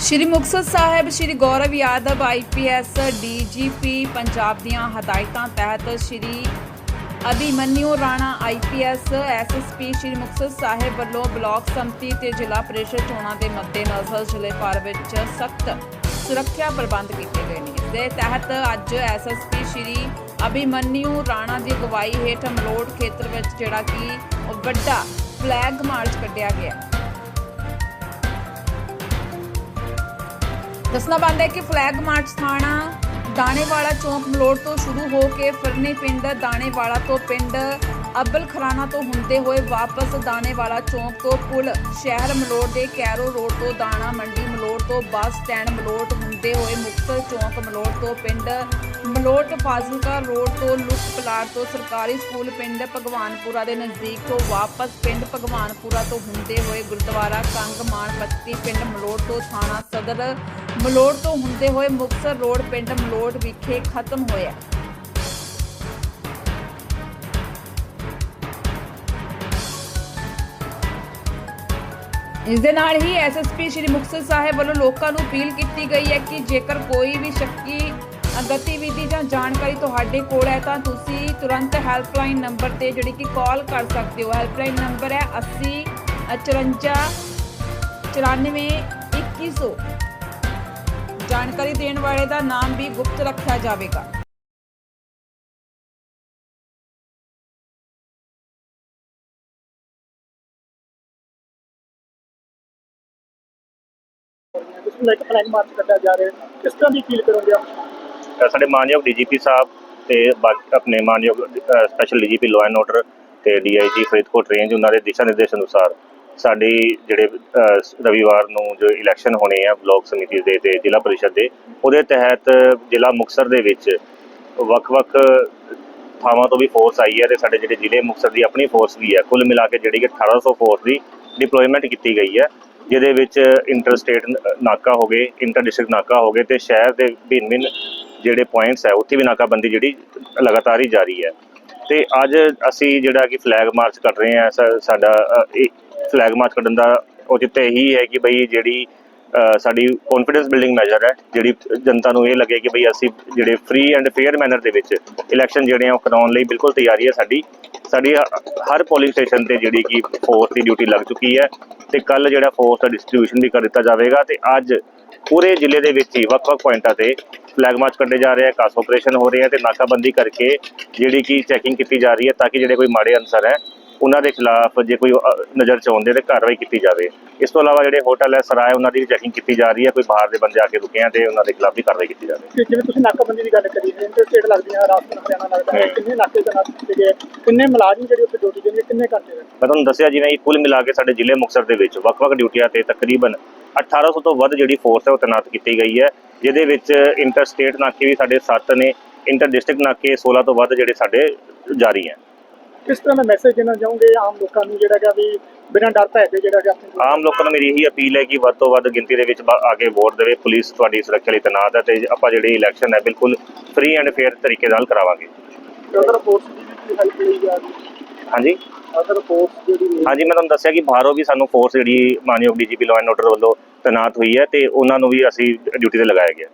ਸ਼੍ਰੀ Muktsar Sahib, Shri Gaurav Yadav IPS DGP Punjab ਦੀਆਂ ਹਦਾਇਤਾਂ ਤਹਿਤ ਸ਼੍ਰੀ ਅਭਿਮਨਿਊ ਰਾਣਾ ਆਈਪੀਐਸ ਐਸਐਸਪੀ ਸ਼੍ਰੀ ਮੁਕਤਸਰ ਸਾਹਿਬ ਵੱਲੋਂ ਬਲਾਕ ਸੰਮਤੀ ਤੇ ਜ਼ਿਲ੍ਹਾ ਪ੍ਰੀਸ਼ਦ ਚੋਣਾਂ ਦੇ ਮੱਦੇਨਜ਼ਰ ਜ਼ਿਲ੍ਹੇ ਭਰ ਵਿੱਚ ਸਖਤ ਸੁਰੱਖਿਆ ਪ੍ਰਬੰਧ ਕੀਤੇ ਗਏ ਨੇ। ਇਸ ਦੇ ਤਹਿਤ ਅੱਜ ਐਸਐਸਪੀ ਸ਼੍ਰੀ ਅਭਿਮਨਿਊ ਰਾਣਾ ਦੀ ਅਗਵਾਈ ਹੇਠ ਮਲੋੜ ਖੇਤਰ ਵਿੱਚ ਜਿਹੜਾ ਕਿ ਵੱਡਾ ਫਲੈਗ ਮਾਰਚ ਕੱਢਿਆ ਗਿਆ ਦੱਸਣਾ ਬੰਦ ਹੈ ਕਿ ਫਲੈਗ ਮਾਰਚ ਥਾਣਾ ਦਾਣੇਵਾਲਾ ਚੌਂਕ ਮਲੋੜ ਤੋਂ ਸ਼ੁਰੂ ਹੋ ਕੇ ਫਿਰਨੀ ਪਿੰਡ ਦਾਣੇਵਾਲਾ ਤੋਂ ਪਿੰਡ ਅਬਲ ਖਰਾਣਾ ਤੋਂ ਹੁੰਦੇ ਹੋਏ ਵਾਪਸ ਦਾਣੇਵਾਲਾ ਚੌਂਕ ਤੋਂ ਪੁਲ, ਸ਼ਹਿਰ ਮਲੋੜ ਦੇ ਕੈਰੋ ਰੋਡ ਤੋਂ ਦਾਣਾ, ਮੰਡੀ ਮਲੋੜ ਤੋਂ ਬੱਸ ਸਟੈਂਡ ਮਲੋੜ ਹੁੰਦੇ ਹੋਏ ਮੁਕਤਸਰ ਚੌਂਕ ਮਲੋੜ ਤੋਂ ਪਿੰਡ ਮਲੋਟ, ਫਾਜ਼ਿਲਕਾ ਰੋਡ ਤੋਂ ਲੁੱਕ ਪਲਾਟ ਤੋਂ ਸਰਕਾਰੀ ਸਕੂਲ ਪਿੰਡ ਭਗਵਾਨਪੁਰਾ ਦੇ ਨਜ਼ਦੀਕ ਤੋਂ ਵਾਪਸ ਪਿੰਡ ਭਗਵਾਨਪੁਰਾ ਤੋਂ ਹੁੰਦੇ ਹੋਏ ਗੁਰਦੁਆਰਾ ਕੰਗ ਮਾਨ ਪਿੰਡ ਮਲੋਟ ਤੋਂ ਥਾਣਾ ਸਦਰ ਮਲੋਟ ਤੋਂ ਹੁੰਦੇ ਹੋਏ ਮੁਕਤਸਰ ਰੋਡ ਪਿੰਡ ਮਲੋਟ ਵਿਖੇ ਖਤਮ ਹੋਇਆ। ਇਸ ਦੇ ਨਾਲ ਹੀ ਐਸਐਸਪੀ ਸ਼੍ਰੀ ਮੁਕਤਸਰ ਸਾਹਿਬ ਵੱਲੋਂ ਲੋਕਾਂ ਨੂੰ ਅਪੀਲ ਕੀਤੀ ਗਈ ਹੈ ਕਿ ਜੇਕਰ ਕੋਈ ਵੀ ਸ਼ੱਕੀ, ਗਤੀਵਿਧੀ ਜਾਂ ਜਾਣਕਾਰੀ ਤੁਹਾਡੇ ਕੋਲ ਹੈ ਤਾਂ ਤੁਸੀਂ ਤੁਰੰਤ ਹੈਲਪਲਾਈਨ ਨੰਬਰ ਤੇ ਜਿਹੜੀ ਕਿ ਕਾਲ ਕਰ ਸਕਦੇ ਹੋ। ਹੈਲਪਲਾਈਨ ਨੰਬਰ ਹੈ 80 54 94 2100 ਜਾਣਕਾਰੀ ਦੇਣ ਵਾਲੇ ਦਾ ਨਾਮ ਵੀ ਗੁਪਤ ਰੱਖਿਆ ਜਾਵੇਗਾ। ਜਿਸ ਨੂੰ ਇੱਕ ਫਲੈਗ ਮਾਰਚ ਕੱਢਿਆ ਜਾ ਰਿਹਾ ਕਿਸ ਤਰ੍ਹਾਂ ਦੀ ਫੀਲ ਕਰੋਗੇ ਆਪ? ਸਾਡੇ ਮਾਨਯੋਗ ਡੀਜੀਪੀ ਸਾਹਿਬ ਤੇ ਬਾਕੀ ਆਪਣੇ ਮਾਨਯੋਗ special DGP law and order ਤੇ ਡੀਆਈਜੀ ਫਰੀਦਕੋਟ ਰੇਂਜ ਉਹਨਾਂ ਦੇ ਦਿਸ਼ਾ ਨਿਰਦੇਸ਼ ਅਨੁਸਾਰ ਸਾਡੀ ਜਿਹੜੇ ਰਵੀਵਾਰ ਨੂੰ ਜੋ ਇਲੈਕਸ਼ਨ ਹੋਣੇ ਆ ਬਲਾਕ ਸਮਿਤੀ ਦੇ ਤੇ ਜ਼ਿਲ੍ਹਾ ਪਰਿਸ਼ਦ ਦੇ, ਉਹਦੇ ਤਹਿਤ ਜ਼ਿਲ੍ਹਾ ਮੁਕਤਸਰ ਦੇ ਵਿੱਚ ਵੱਖ-ਵੱਖ ਥਾਵਾਂ ਤੋਂ ਵੀ ਫੋਰਸ ਆਈ ਹੈ ਤੇ ਸਾਡੇ ਜਿਹੜੇ ਜ਼ਿਲ੍ਹੇ ਮੁਕਤਸਰ ਦੀ ਆਪਣੀ ਫੋਰਸ ਵੀ ਹੈ। ਕੁੱਲ ਮਿਲਾ ਕੇ ਜਿਹੜੀ ਕਿ 1800 ਫੋਰਸ ਦੀ ਡਿਪਲੋਇਮੈਂਟ ਕੀਤੀ ਗਈ ਹੈ। ਜਿਹਦੇ ਵਿੱਚ ਇੰਟਰ ਸਟੇਟ ਨਾਕਾ ਹੋ ਗਏ ਇੰਟਰ ਡਿਸਟ੍ਰਿਕਟ ਨਾਕਾ ਹੋ ਗਏ ਤੇ ਸ਼ਹਿਰ ਦੇ ਭਿੰਨ-ਭਿੰਨ ਜਿਹੜੇ ਪੁਆਇੰਟਸ ਹੈ, ਉੱਥੇ ਵੀ ਨਾਕਾਬੰਦੀ ਜਿਹੜੀ ਲਗਾਤਾਰ ਹੀ ਜਾਰੀ ਹੈ। ਤੇ ਅੱਜ ਅਸੀਂ ਜਿਹੜਾ ਕਿ ਫਲੈਗ ਮਾਰਚ ਕਰ ਰਹੇ ਹਾਂ, ਸਾ- ਸਾਡਾ ਇਹ ਫਲੈਗ ਮਾਰਚ ਕੱਢਣ ਦਾ ਉਹ ਔਚਿਤ ਇਹੀ ਹੈ ਕਿ ਬਈ ਜਿਹੜੀ ਸਾਡੀ ਕੌਨਫੀਡੈਂਸ ਬਿਲਡਿੰਗ ਮੈਜਰ ਹੈ, ਜਿਹੜੀ ਜਨਤਾ ਨੂੰ ਇਹ ਲੱਗੇ ਕਿ ਬਈ ਅਸੀਂ ਜਿਹੜੇ ਫ੍ਰੀ ਐਂਡ ਫੇਅਰ ਮੈਨਰ ਦੇ ਵਿੱਚ ਇਲੈਕਸ਼ਨ ਜਿਹੜੇ ਆ, ਉਹ ਕਰਾਉਣ ਲਈ ਬਿਲਕੁਲ ਤਿਆਰੀ ਹੈ ਸਾਡੀ। ਸਾਡੀ ਹ- ਹਰ ਪੋਲਿੰਗ ਸਟੇਸ਼ਨ ਤੇ ਜਿਹੜੀ ਕਿ ਫੋਰਸ ਦੀ ਡਿਊਟੀ ਲੱਗ ਚੁੱਕੀ ਹੈ। ਤੇ ਕੱਲ ਜਿਹੜਾ ਫੋਰਸ ਦਾ ਡਿਸਟ੍ਰੀਬਿਊਸ਼ਨ ਵੀ ਕਰ ਦਿੱਤਾ ਜਾਵੇਗਾ ਤੇ ਅੱਜ ਪੂਰੇ ਜ਼ਿਲ੍ਹੇ ਦੇ ਵਿੱਚ ਹੀ ਵੱਖ-ਵੱਖ ਪੁਆਇੰਟਾਂ ਤੇ ਫਲੈਗ ਮਾਰਚ ਕੱਢੇ ਜਾ ਰਹੇ ਆ ਕਾਸ ਆਪਰੇਸ਼ਨ ਹੋ ਰਹੇ ਆ ਤੇ ਨਾਕਾਬੰਦੀ ਕਰਕੇ ਜਿਹੜੀ ਕਿ ਚੈਕਿੰਗ ਕੀਤੀ ਜਾ ਰਹੀ ਹੈ ਤਾਂ ਕਿ ਜਿਹੜੇ ਕੋਈ ਮਾੜੇ ਅਨਸਰ ਹੈ ਉਹਨਾਂ ਦੇ ਖਿਲਾਫ ਜੇ ਕੋਈ ਅ, ਨਜ਼ਰ ਚ ਆਉਂਦੇ ਤੇ ਕਾਰਵਾਈ ਕੀਤੀ ਜਾਵੇ। ਇਸ ਤੋਂ ਇਲਾਵਾ ਜਿਹੜੇ ਹੋਟਲ ਹੈ ਸਰਾਏ ਉਹਨਾਂ ਦੀ ਵੀ ਚੈਕਿੰਗ ਕੀਤੀ ਜਾ ਰਹੀ ਹੈ। ਕੋਈ ਬਾਹਰ ਦੇ ਬੰਦੇ ਆ ਕੇ ਰੁਕੇ ਆ ਤੇ ਉਹਨਾਂ ਦੇ ਖਿਲਾਫ ਵੀ ਕਾਰਵਾਈ ਕੀਤੀ ਜਾਵੇ। ਕਿ ਜਿਵੇਂ ਤੁਸੀਂ ਨਾਕਾਬੰਦੀ ਦੀ ਗੱਲ ਕਰੀ ਇੰਟਰ ਸਟੇਟ ਲੱਗਦੀਆਂ ਰਾਜਸਥਾਨ ਹਰਿਆਣਾ ਲੱਗਦਾ ਹੈ। ਕਿੰਨੇ ਨਾਕੇ ਤੇ ਕੀਤੇ ਗਏ ਕਿੰਨੇ ਮੁਲਾਜ਼ਮ ਜਿਹੜੇ ਉੱਥੇ ਡਿਊਟੀ ਦੇਣਗੇ ਕਿੰਨੇ ਘੰਟੇ ਦੇ ਮੈਂ ਤੁਹਾਨੂੰ ਦੱਸਿਆ ਜਿਵੇਂ ਕਿ ਕੁੱਲ ਮਿਲਾ ਕੇ ਸਾਡੇ ਜ਼ਿਲ੍ਹੇ ਮੁਕਤਸਰ ਦੇ ਵਿੱਚ ਵੱਖ-ਵੱਖ ਡਿਊਟੀਆਂ ਤੇ ਤਕਰੀਬਨ 1800 ਤੋਂ ਵੱਧ ਜਿਹੜੀ ਫੋਰਸ ਹੈ ਉਹ ਤੈਨਾਤ ਕੀਤੀ ਗਈ ਹੈ। ਜਿਹਦੇ ਵਿੱਚ ਇੰਟਰ ਸਟੇਟ ਨਾਕੇ ਵੀ ਸਾਡੇ 7 ਨੇ ਇੰਟਰ ਡਿਸਟ੍ਰਿਕਟ ਨਾਕੇ 16 ਤੋਂ ਵੱਧ ਜਿਹੜੇ ਸਾਡੇ ਜਾਰੀ ਹੈ। ਕਿਸ ਤਰ੍ਹਾਂ ਦਾ ਮੈਸੇਜ ਦੇਣਾ ਚਾਹੋਗੇ ਆਮ ਲੋਕਾਂ ਨੂੰ ਜਿਹੜਾ ਕਿ ਵੀ ਬਿਨਾਂ ਡਰ ਭੈ ਦੇ ਜਿਹੜਾ ਕਿ ਆਪਣੇ ਆਮ ਲੋਕਾਂ ਨੂੰ ਮੇਰੀ ਇਹੀ ਅਪੀਲ ਹੈ ਕਿ ਵੱਧ ਤੋਂ ਵੱਧ ਗਿਣਤੀ ਦੇ ਵਿੱਚ ਬ- ਆ ਕੇ ਵੋਟ ਦੇਵੇ ਪੁਲਿਸ ਤੁਹਾਡੀ ਸੁਰੱਖਿਆ ਲਈ ਤੈਨਾਤ ਹੈ ਤੇ ਆਪਾਂ ਜਿਹੜੀ ਇਲੈਕਸ਼ਨ ਹੈ ਬਿਲਕੁਲ ਫ੍ਰੀ ਐਂਡ ਫੇਅਰ ਤਰੀਕੇ ਨਾਲ ਕਰਾਵਾਂਗੇ। ਅਦਰ ਫੋਰਸ ਦੀ ਵੀ ਹੈਲਪ ਲਈ ਜਾ ਰਹੀ ਹਾਂਜੀ? ਅਦਰ ਫੋਰਸ ਜਿਹੜੀ ਹਾਂਜੀ ਮੈਂ ਤੁਹਾਨੂੰ ਦੱਸਿਆ ਕਿ ਬਾਹਰੋਂ ਵੀ ਸਾਨੂੰ ਫੋਰਸ ਜਿਹੜੀ ਮਾਨਯੋਗ ਡੀਜੀਪੀ ਲਾਅ ਐਂਡ ਆਰਡਰ ਵੱਲੋਂ ਤੈਨਾਤ ਹੋਈ ਹੈ ਤੇ ਉਹਨਾਂ ਨੂੰ ਵੀ ਅਸੀਂ ਡਿਊਟੀ ਤੇ ਲਗਾਇਆ ਗਿਆ।